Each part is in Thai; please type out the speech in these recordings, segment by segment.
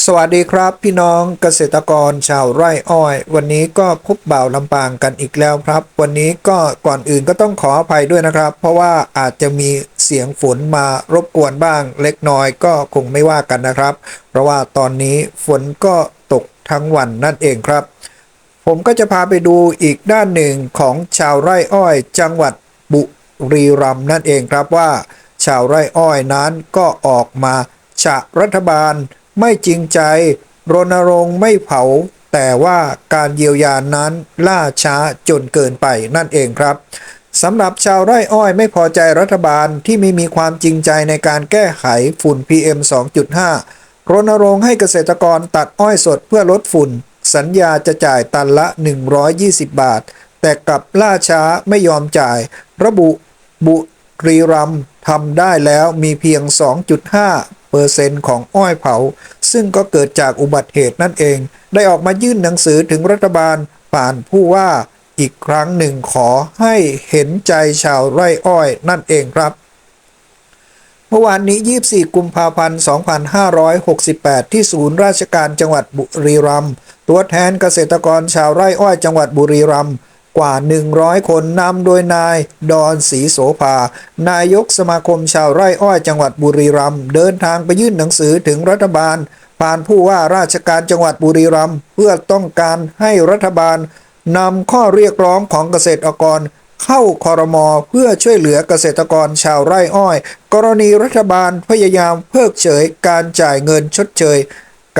สวัสดีครับพี่น้องเกษตรกรชาวไร่อ้อย วันนี้ก็พบบ่าวลำปางกันอีกแล้วครับ วันนี้ก็ก่อนอื่นก็ต้องขออภัยด้วยนะครับ เพราะว่าอาจจะมีเสียงฝนมารบกวนบ้าง เล็กน้อยก็คงไม่ว่ากันนะครับ เพราะว่าตอนนี้ฝนก็ตกทั้งวันนั่นเองครับ ผมก็จะพาไปดูอีกด้านหนึ่งของชาวไร่อ้อย จังหวัดบุรีรัมย์นั่นเองครับว่า ชาวไร่อ้อยนั้นก็ออกมาฉะรัฐบาล ไม่จริงใจ รณรงค์ไม่เผา แต่ว่าการเยียวยานั้นล่าช้าจนเกินไปนั่นเองครับสำหรับชาวไร่อ้อยไม่พอใจรัฐบาลที่ไม่มีความจริงใจในการแก้ไขฝุ่น PM 2.5 รณรงค์ให้เกษตรกรตัดอ้อยสดเพื่อลดฝุ่น สัญญาจะจ่ายตันละ 120 บาท แต่กลับล่าช้าไม่ยอมจ่าย ระบุบุรีรัมทำได้แล้วมีเพียง 2.5 เปอร์เซ็นต์ของอ้อยเผา ซึ่งก็เกิดจากอุบัติเหตุนั่นเอง ได้ออกมายื่นหนังสือถึงรัฐบาลผ่านผู้ว่าอีกครั้งหนึ่งขอให้เห็นใจชาวไร่อ้อยนั่นเองครับ เมื่อวานนี้ 24 กุมภาพันธ์ 2568 ที่ศูนย์ราชการจังหวัดบุรีรัมย์ตัวแทนเกษตรกรชาวไร่อ้อยจังหวัดบุรีรัมย์ กว่า 100 คนนำโดยนายดอนศรีโสภา นายกสมาคมชาวไร่อ้อยจังหวัดบุรีรัมย์เดินทางไปยื่นหนังสือถึงรัฐบาล ผ่านผู้ว่าราชการจังหวัดบุรีรัมย์เพื่อต้องการให้รัฐบาลนำข้อเรียกร้องของเกษตรกร เข้าคอรมอเพื่อช่วยเหลือเกษตรกรชาวไร่อ้อย กรณีรัฐบาลพยายามเพิกเฉยการจ่ายเงินชดเชย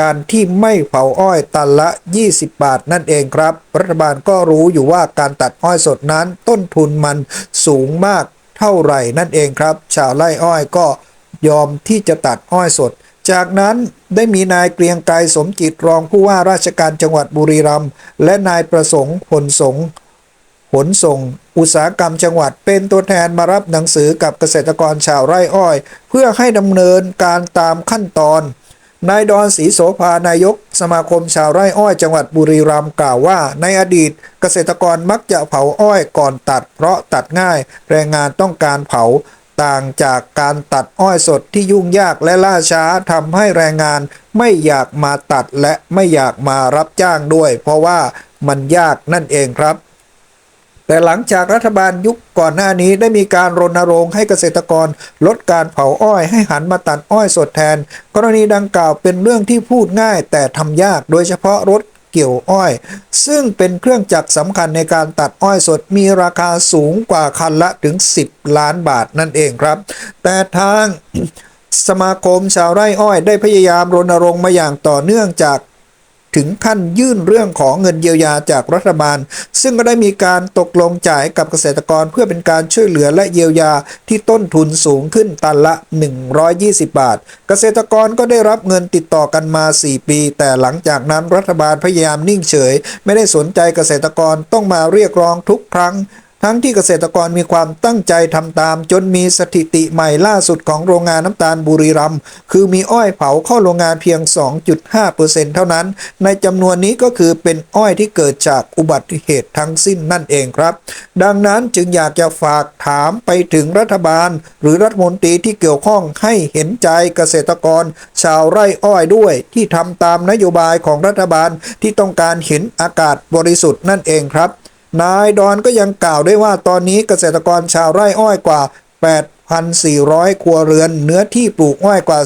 การที่ไม่เผาอ้อยตันละ 20 บาทนั่นเองครับ รัฐบาลก็รู้อยู่ว่าการตัดอ้อยสดนั้นต้นทุนมันสูงมากเท่าไหร่นั่นเองครับ ชาวไร่อ้อยก็ยอมที่จะตัดอ้อยสด จากนั้นได้มีนายเกรียงไกรสมจิตรองผู้ว่าราชการจังหวัดบุรีรัมย์และนายประสงค์ผลสงฆ์ขนส่ง อุตสาหกรรมจังหวัดเป็นตัวแทนมารับหนังสือกับเกษตรกรชาวไร่อ้อย เพื่อให้ดำเนินการตามขั้นตอน นายดอนศรีโสภานายก สมาคมชาวไร่อ้อยจังหวัดบุรีรัมย์กล่าวว่า ในอดีตเกษตรกรมักจะเผาอ้อยก่อนตัด เพราะตัดง่าย แรงงานต้องการเผาต่างจากการตัดอ้อยสดที่ยุ่งยากและล่าช้าทำให้แรงงานไม่อยากมาตัดและไม่อยากมารับจ้างด้วย เพราะว่ามันยากนั่นเองครับ แต่หลังจากรัฐบาลยุคก่อนหน้านี้ได้มีการรณรงค์ให้เกษตรกรลดการเผาอ้อยให้หันมาตัดอ้อยสดแทน กรณีดังกล่าวเป็นเรื่องที่พูดง่ายแต่ทำยากโดยเฉพาะรถเกี่ยวอ้อย ซึ่งเป็นเครื่องจักรสำคัญในการตัดอ้อยสดมีราคาสูงกว่าคันละถึง 10 ล้านบาทนั่นเองครับ แต่ทางสมาคมชาวไร่อ้อยได้พยายามรณรงค์มาอย่างต่อเนื่องจาก ถึงขั้นยื่นเรื่องของเงินเยียวยาจากรัฐบาล ซึ่งก็ได้มีการตกลงจ่ายกับเกษตรกรเพื่อเป็นการช่วยเหลือและเยียวยาที่ต้นทุนสูงขึ้นตันละ 120 บาท เกษตรกรก็ได้รับเงินติดต่อกันมา 4 ปี แต่หลังจากนั้นรัฐบาลพยายามนิ่งเฉย ไม่ได้สนใจเกษตรกรต้องมาเรียกร้องทุกครั้ง ทั้งที่เกษตรกรมีความตั้งใจทำตาม จนมีสถิติใหม่ล่าสุดของโรงงานน้ำตาลบุรีรัมย์คือมีอ้อยเผาเข้าโรงงานเพียง 2.5%เท่านั้น ในจำนวนนี้ก็คือเป็นอ้อยที่เกิดจากอุบัติเหตุทั้งสิ้นนั่นเองครับ ดังนั้นจึงอยากจะฝากถามไปถึงรัฐบาล หรือรัฐมนตรีที่เกี่ยวข้องให้เห็นใจเกษตรกร ชาวไร่อ้อยด้วย ที่ทำตามนโยบายของรัฐบาลที่ต้องการเห็นอากาศบริสุทธิ์นั่นเองครับ นายดอนก็ยังกล่าวด้วยว่าตอนนี้เกษตรกรชาวไร่อ้อยกว่า 8,400 ครัวเรือน เนื้อที่ปลูกอ้อยกว่า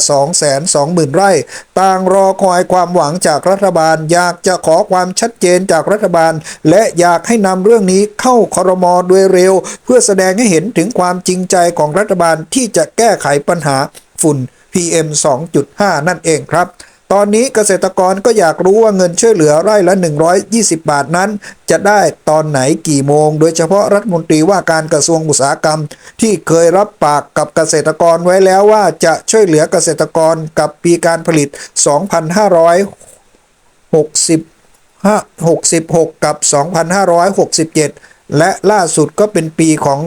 220,000 ไร่ ต่างรอคอยความหวังจากรัฐบาล อยากจะขอความชัดเจนจากรัฐบาล และอยากให้นำเรื่องนี้เข้าครมโดยเร็ว เพื่อแสดงให้เห็นถึงความจริงใจของรัฐบาลที่จะแก้ไขปัญหาฝุ่น PM 2.5 นั่นเองครับ ตอนนี้เกษตรกรก็อยากรู้ว่าเงินช่วยเหลือไร่ละ 120 บาทนั้น จะได้ตอนไหนกี่โมง โดยเฉพาะรัฐมนตรีว่าการกระทรวงอุตสาหกรรม ที่เคยรับปากกับเกษตรกรไว้แล้วว่าจะช่วยเหลือเกษตรกรกับปีการผลิต 2,560 66 กับ 2,567 และล่าสุดก็เป็นปีของ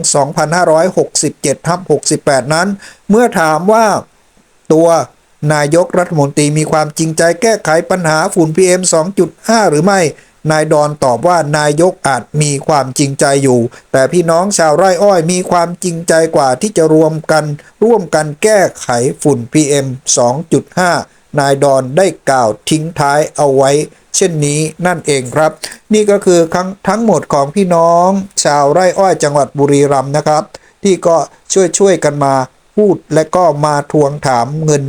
2,567ทับ68 นั้น เมื่อถามว่าตัว นายกรัฐมนตรีมีความจริงใจแก้ไขปัญหาฝุ่น PM 2.5 หรือไม่ นายดอนตอบว่านายกอาจมีความจริงใจอยู่ แต่พี่น้องชาวไร่อ้อยมีความจริงใจกว่าที่จะรวมกันร่วมกันแก้ไขฝุ่น PM 2.5 นายดอนได้กล่าวทิ้งท้ายเอาไว้ เช่นนี้นั่นเองครับ นี่ก็คือทั้งทั้งหมดของพี่น้อง ชาวไร่อ้อยจังหวัดบุรีรัมย์นะครับ ที่ก็ช่วยช่วยๆกันมา พูดและก็มาทวงถามเงิน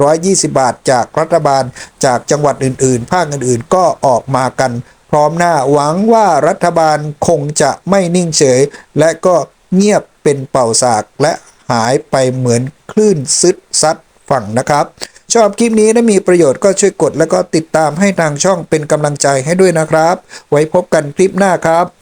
120 บาทจากรัฐบาลจากจังหวัดอื่นๆ ภาคอื่นๆ ก็ออกมากัน พร้อมหน้าหวังว่ารัฐบาลคงจะไม่นิ่งเฉย และก็เงียบเป็นเป่าสากและหายไปเหมือนคลื่นซึดซัดฝั่งนะครับ ชอบคลิปนี้และมีประโยชน์ก็ช่วยกด แล้วก็ติดตามให้ทางช่องเป็นกำลังใจให้ด้วยนะครับ ไว้พบกันคลิปหน้าครับ